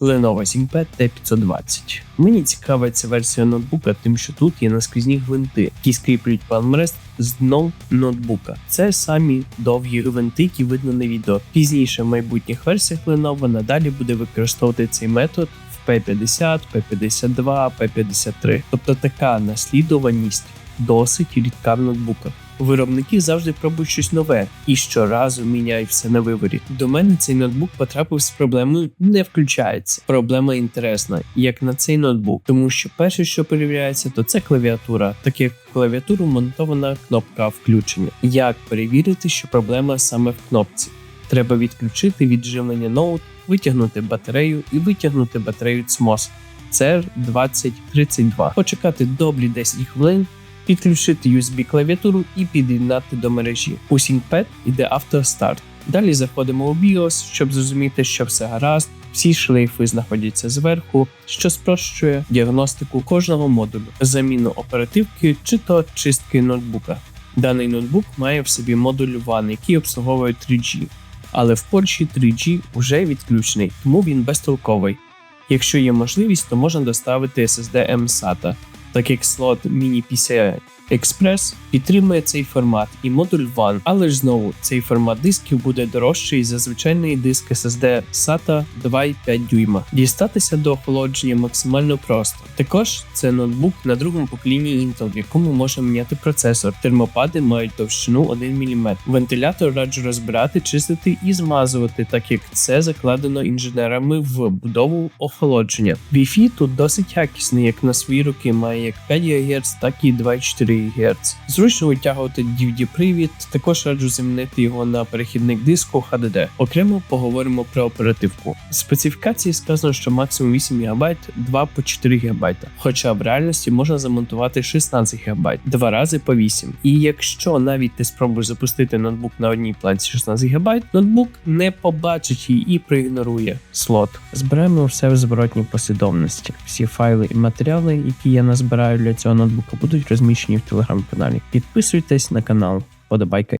Lenovo ThinkPad T520. Мені цікава ця версія ноутбука, тим, що тут є наскрізні гвинти, які скріплюють палмрест з дном ноутбука. Це самі довгі гвинти, які видно на відео. Пізніше в майбутніх версіях Lenovo надалі буде використовувати цей метод в P50, P52, P53. Тобто така наслідуваність досить рідка в ноутбуках. Виробники завжди пробують щось нове і щоразу міняють все на виворі. До мене цей ноутбук потрапив з проблемою не включається. Проблема інтересна, як на цей ноутбук, тому що перше, що перевіряється, то це клавіатура, так як в клавіатуру монтована кнопка включення. Як перевірити, що проблема саме в кнопці? Треба відключити відживлення ноут, витягнути батарею і витягнути батарею CMOS CR2032. Почекати добрі 10 хвилин, підключити USB клавіатуру і під'єднати до мережі. У ThinkPad іде автостарт. Далі заходимо у BIOS, щоб зрозуміти, що все гаразд. Всі шлейфи знаходяться зверху, що спрощує діагностику кожного модулю, заміну оперативки чи то чистки ноутбука. Даний ноутбук має в собі модуль WAN, який обслуговує 3G, але в Польщі 3G вже відключений, тому він безтолковий. Якщо є можливість, то можна доставити SSD MSATA, так як слот Mini PCI Express підтримує цей формат і модуль WAN, але ж знову цей формат дисків буде дорожчий за звичайний диск SSD SATA 2,5 дюйма. Дістатися до охолодження максимально просто. Також це ноутбук на другому поколінні Intel, в якому можна міняти процесор. Термопади мають товщину 1 мм. Вентилятор раджу розбирати, чистити і змазувати, так як це закладено інженерами в будову охолодження. Wi-Fi тут досить якісний, як на свої роки має як 5 ГГц, так і 2,4 ГГц. Зручно витягувати DVD-привід, також раджу замінити його на перехідник диску HDD. Окремо поговоримо про оперативку. Специфікації сказано, що максимум 8 ГБ, 2 по 4 ГБ, хоча в реальності можна замонтувати 16 ГБ, два рази по 8. І якщо навіть ти спробуєш запустити ноутбук на одній планці 16 ГБ, ноутбук не побачить її і проігнорує слот. Збираємо все в зворотній послідовності. Всі файли і матеріали, які я назбираю для цього ноутбука, будуть розміщені в телеграм-каналі. Підписуйтесь на канал, подобайка